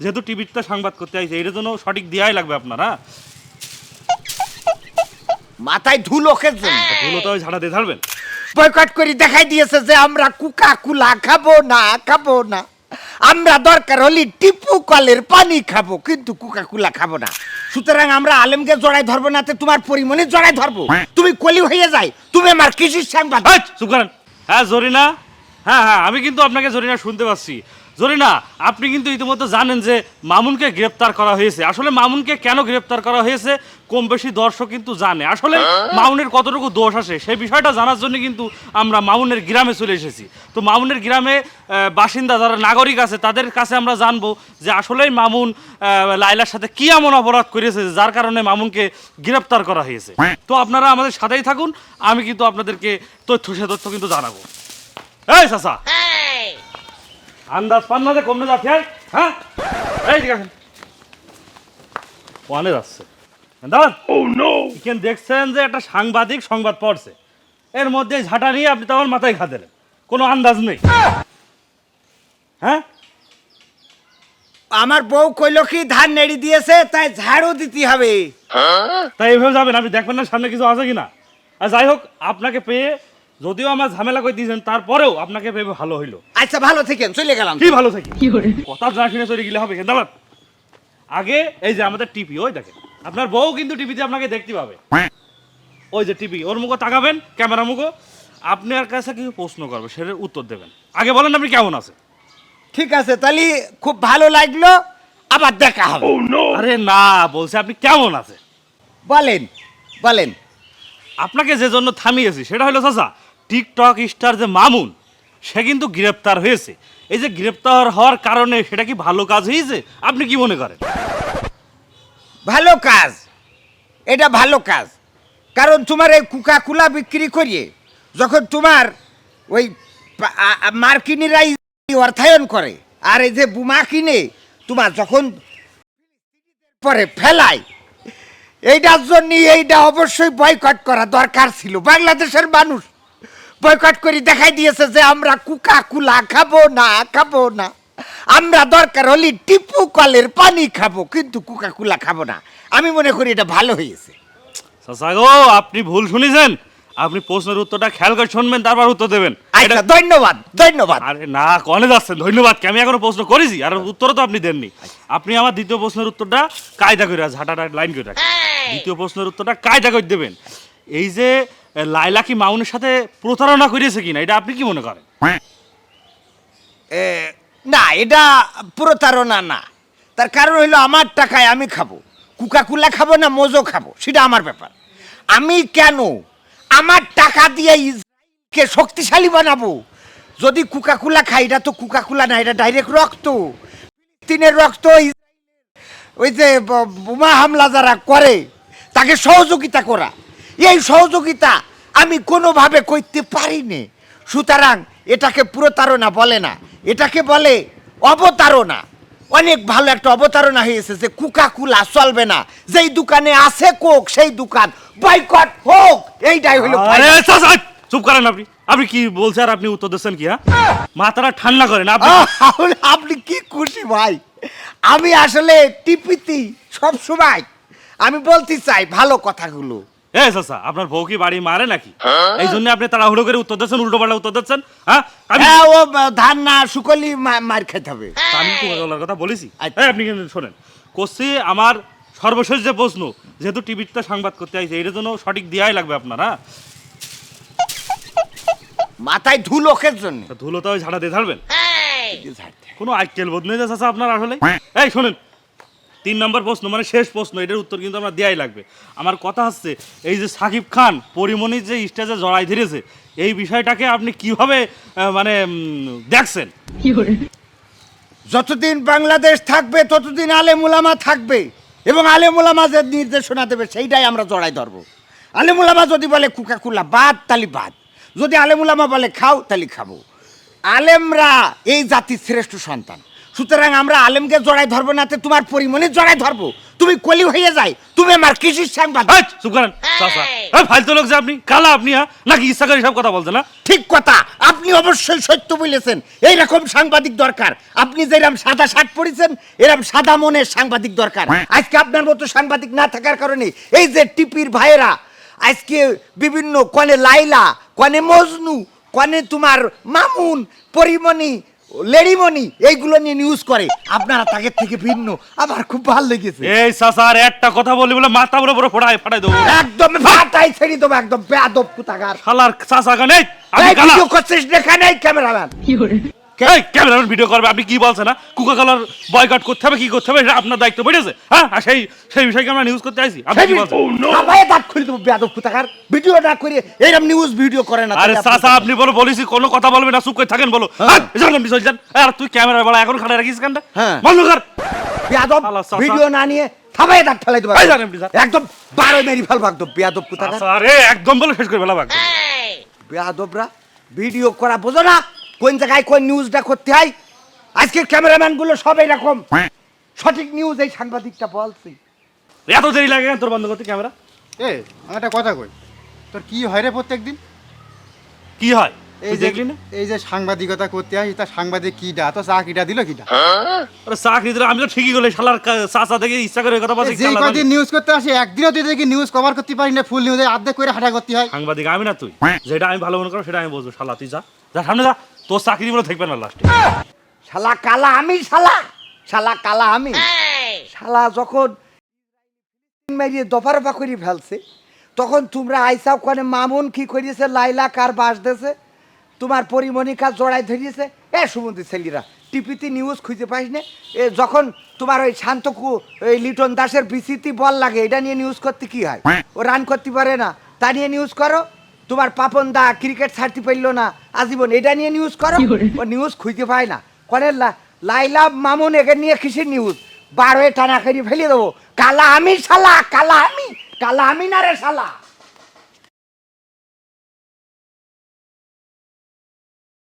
যেহেতু টিভিতে সংবাদ করতে আইছে এর জন্য সঠিক দেওয়াই লাগবে আপনার হ্যাঁ? মাথায় ধুলোকের জন্য ধুলো তো ঝাড়া দিয়ে ঝাড়বেন। বয়কট করে দেখাই দিয়েছে যে আমরা কুকা কুলা খাব না খাব না। আমরা দরকার হলে টিপু কলের পানি খাব কিন্তু কুকা কুলা খাব না। সুতরাং আমরা আলেমকে জড়াই ধরবো না তো তোমার পরিমণি জড়াই ধরবো। তুমি কলি হয়ে যায় তুমি আমার কৃষির সাংবাদ এই, চুপ করেন। হ্যাঁ জরিনা হ্যাঁ হ্যাঁ আমি কিন্তু আপনাকে জরিনা শুনতে পাচ্ছি। জরিনা আপনি কিন্তু ইতিমধ্যে জানেন যে মামুনকে গ্রেপ্তার করা হয়েছে। আসলে মামুনকে কেন গ্রেপ্তার করা হয়েছে? কম বেশি দর্শক কিন্তু জানে। আসলে মামুনের কতটুকু দোষ আসে সেই বিষয়টা জানার জন্য কিন্তু আমরা মামুনের গ্রামে চলে এসেছি। তো মামুনের গ্রামে বাসিন্দা যারা নাগরিক আছে তাদের কাছে আমরা জানব যে আসলেই মামুন আহ, লাইলার সাথে কি এমন অপরাধ করেছে যার কারণে মামুনকে গ্রেপ্তার করা হয়েছে। তো আপনারা আমাদের সাথেই থাকুন। আমি কিন্তু আপনাদেরকে তথ্য সে তথ্য কিন্তু জানাব। এই চাচা আন্দাজ পান না যে কমনে যাচ্ছে হ্যাঁ? এই ঠিক আছে ওয়ানে যাচ্ছে। দাঁড়ান। এখানে দেখছেন যে একটা সাংবাদিক সংবাদ পড়ছে। এর মধ্যে ঝাঁটা নিয়ে আপনি তো আমার মাথায় খা দিলেন। কোনো আন্দাজ নেই। হ্যাঁ? আমার বউ কইলো কি ধান নেড়ি দিয়েছে তাই ঝাড়ু দিতে হবে। তাই এইভাবে যাবেন। আপনি দেখবেন না সামনে কিছু আছে কিনা। আর যাই হোক আপনাকে পেয়ে যদিও আমার ঝামেলা করে দিয়েছেন তারপরেও আপনাকে ভেবে ভালো হইল। আচ্ছা ভালো থেকেন চলে গেলাম। কি ভালো থাকি কথা জানা শুনে চলে গেলে হবে কেন আগে এই যে আমাদের টিভি ওই দেখেন আপনার বউ কিন্তু টিভিতে আপনাকে দেখতে পাবে। ওই যে টিভি ওর মুখো তাকাবেন ক্যামেরা মুখো আপনার কাছে কিছু প্রশ্ন করবে সেটার উত্তর দেবেন। আগে বলেন আপনি কেমন আছে ঠিক আছে তাহলে খুব ভালো লাগল আবার দেখা হবে। আরে না বলছে আপনি কেমন আছে বলেন বলেন। আপনাকে যে জন্য থামিয়েছি সেটা হলো চাচা টিকটক স্টার যে মামুন, সে কিন্তু গ্রেপ্তার হয়েছে। এই যে গ্রেপ্তার হওয়ার কারণে সেটা কি ভালো কাজ হয়েছে? আপনি কি মনে করেন? ভালো কাজ। এটা ভালো কাজ। কারণ তোমার এই কুকা কুলা বিক্রি করিয়ে, যখন তোমার ওই মার্কিনিরাই অর্থায়ন করে, আর এই যে বুমা কিনে তোমার যখন পরে ফেলায়, এইটার জন্য এইটা অবশ্যই বয়কট করা দরকার ছিল। বাংলাদেশের মানুষ বয়কট করে দেখাই দিয়েছে যে আমরা কুকা কুলা খাব না খাব না। আমরা দরকার হলে টিপু কলের পানি খাব কিন্তু কুকা কুলা খাব না। আমি মনে করি এটা ভালো হয়েছে। আপনি ভুল শুনেছেন। আপনি প্রশ্নের উত্তরটা খেয়াল করে শুনবেন তারপর উত্তর দেবেন। আচ্ছা ধন্যবাদ ধন্যবাদ। আরে না কনে যাচ্ছেন ধন্যবাদ কি? আমি এখনও প্রশ্ন করেছি আর উত্তর তো আপনি দেননি। আপনি আমার দ্বিতীয় প্রশ্নের উত্তরটা কায়দা করে ঝাঁটাটা লাইন করে রাখেন। দ্বিতীয় প্রশ্নের উত্তরটা কায়দা করে দেবেন। এই যে লাইলা কি মাউনের সাথে প্রতারণা করেছে কিনা? এটা আপনি কি মনে করেন? না, এটা প্রতারণা না। তার কারণ হইল আমার টাকায় আমি খাব। কুকা কুলা খাব না মোজো খাব? সেটা আমার ব্যাপার। আমি কেন আমার টাকা দিয়ে শক্তিশালী বানাবো? যদি কুকা কুলা খাই, এটা তো কুকা কুলা না, এটা ডাইরেক্ট রক্ত। ফিলিস্তিনের রক্ত ওই যে বোমা হামলা যারা করে, তাকে সহযোগিতা করা। এই সহযোগিতা আমি কোনোভাবে করতে পারিনি। সুতরাং এটাকে প্রতারণা বলে না। এটাকে বলে অবতারণা। অনেক ভালো একটা অবতারণা হয়েছে যে কুকা কুলা চলবে না। যেই দোকানে আছে কোক সেই দোকান। বয়কট হোক এইটাই হলো আরে চুপ করেন আপনি। আপনি কি বলছেন আর আপনি উত্তর দিচ্ছেন কি হ্যাঁ? মাথাটা ঠান্ডা করেন আপনি আপনি কি খুশি ভাই? আমি আসলে টিপিতি সব সময় আমি বলতে চাই ভালো কথাগুলো। এ চাচা আপনার বউ কি বাড়ি মারে নাকি? এই জন্য আপনি তাড়াহুড়ো করে উত্তর দিচ্ছেন উল্টো পাল্টা উত্তর দিচ্ছেন হ্যাঁ? আমি হ্যাঁ ও ধান না শুকলি মার খেতে হবে। আমি কোকাকোলার কথা বলেছি? আচ্ছা। আপনি কিন্তু শোনেন। কোসি আমার সর্বশেষ যে প্রশ্ন যেহেতু টিভিতে সংবাদ করতে আইছে এর জন্য সঠিক দেওয়াই লাগবে আপনার হ্যাঁ? মাথায় ধুলোকের জন্য। তা ধুলো তো ওই ঝাড়া দিয়ে ঝাড়বেন? কোনো আইকেল বোধ নেই আপনার আসলে? এই শোনেন তিন নম্বর প্রশ্ন মানে শেষ প্রশ্ন এটার উত্তর কিন্তু আমরা দেওয়াই লাগবে। আমার কথা হচ্ছে এই যে সাকিব খান পরিমণির যে স্টেজে জড়াই ধরেছে এই বিষয়টাকে আপনি কীভাবে মানে দেখছেন? যতদিন বাংলাদেশ থাকবে ততদিন আলেমুলামা থাকবে এবং আলেমুলামা যে নির্দেশনা দেবে সেইটাই আমরা জড়াই ধরবো। আলেমুলামা যদি বলে কুকা কুলা বাদ তালি বাদ। যদি আলেমুলামা বলে খাও তালি খাব। আলেমরা এই জাতির শ্রেষ্ঠ সন্তান। সুতরাং আমরা আলেমকে জড়াই ধরবো না তে তোমার পরিমণি জড়াই ধরবো। তুমি কলি হয়ে যায় তুমি আমার চুপ করেন চাচা এই! ফালতু লোক যে আপনি কালা আপনি হ্যাঁ? নাকি ইচ্ছা করে সব কথা বলছেন না ঠিক কথা আপনি অবশ্যই সত্য বলেছেন এইরকম সাংবাদিক দরকার। আপনি যেরকম সাদা শার্ট পরেছেন এরকম সাদা মনের সাংবাদিক দরকার। আজকে আপনার মতো সাংবাদিক না থাকার কারণে এই যে টিপির ভাইয়েরা আজকে বিভিন্ন কনে লাইলা কনে মজনু কনে তোমার মামুন পরিমণি লেডিমণি এইগুলো নিয়ে নিউজ করে। আপনারা তাকে থেকে ভিন্ন। আমার খুব ভালো লেগেছে। এই সাসার একটা কথা বলি বলে মাথা বড় বড় ফোড়ায় ফাটাই দেবো। একদম ফাটাই ছেড়ে দেবো একদম বেয়াদব কুতাগার শালার সাসা গান আমি গালা। করছিস দেখা নাই ক্যামেরাম্যান এই ক্যামেরাম্যান ভিডিও করবে আপনি কি বলছেন না কুকা কালার বয়কট করতে হবে কি করতে হবে এটা আপনার দায়িত্ব বেড়েছে হ্যাঁ? আর সেই সেই বিষয়কে আমরা নিউজ করতে আইছি। আপনি কি বলছেন? সবাই দাঁত খুলে দেবো বেয়াদব কুতাকার ভিডিও না করে এরকম নিউজ ভিডিও করে না আরে চাচা আপনি বলো বলিছি কোনো কথা বলবে না চুপ করে থাকেন বলো। হ্যাঁ। বিষয় জান আর তুই ক্যামেরা বলা এখন খাড়া রাখিস কেনটা হ্যাঁ। বন্ধ কর। বেয়াদব ভিডিও না নিয়ে সবাই দাঁত ফেলাই দেবো। একদম বারো মেরি ফেলব একদম বেয়াদব কুতাকার আরে একদম বলে শেষ করে বাগ বেয়াদবরা ভিডিও করা বোঝো না। কোন জায়গায় কোন নিউজটা করতে হয়? আজকের ক্যামেরাম্যানগুলো সব এরকম। সঠিক নিউজ এই সাংবাদিকটা বলছি। এত দেরি লাগে কেন তোর বন্ধ করতে ক্যামেরা এ আমি একটা কথা কই। তোর কি হয় রে প্রত্যেক দিন কি হয়? এই যে দেখলি না? এই যে সাংবাদিকতা করতে আসি তা সাংবাদিক কিটা তো চা কিটা দিল কিটা আরে চাকরি দিলে আমি তো ঠিকই গেলে শালার চাচা থেকে ইচ্ছা করে কথা বলছি যে কদিন নিউজ করতে আসি একদিনও তুই দেখি নিউজ কভার করতে পারি না ফুল নিউজে আর্ধেক করে হাঁটা করতে হয়। সাংবাদিক আমি না তুই। যেটা আমি ভালো মনে করো সেটা আমি বলব শালা তুই যা। যা সামনে যা। তোর চাকরি থাকবে না লাস্টে শালা কালা আমি, শালা। শালা কালা আমি। শালা যখন করে ফেলছে, তখন তোমরা আইসাও কোনে মামুন কি করিয়েছে লাইলা কার বাস দেছে, তোমার পরিমণিকা জড়াই ধরিয়েছে। এ সুমন্দি ছেলিরা, টিপিতে নিউজ খুঁজে পাইস না। এ যখন তোমার ওই শান্তকু, ওই লিটন দাসের বিসিতি বল লাগে, এটা নিয়ে নিউজ করতে কি হয়? ও রান করতে পারে না, তা নিয়ে নিউজ করো। তোমার পাপন দা ক্রিকেট ছাড়তে পারল না। আজীবন এটা নিয়ে নিউজ করো। ও নিউজ খুঁজতে পায় না। কনের লাইলা মামুন একে নিয়ে কিসের নিউজ বারোয় টানা করে ফেলে দেবো। কালা আমি শালা কালা আমি কালা আমি না রে শালা।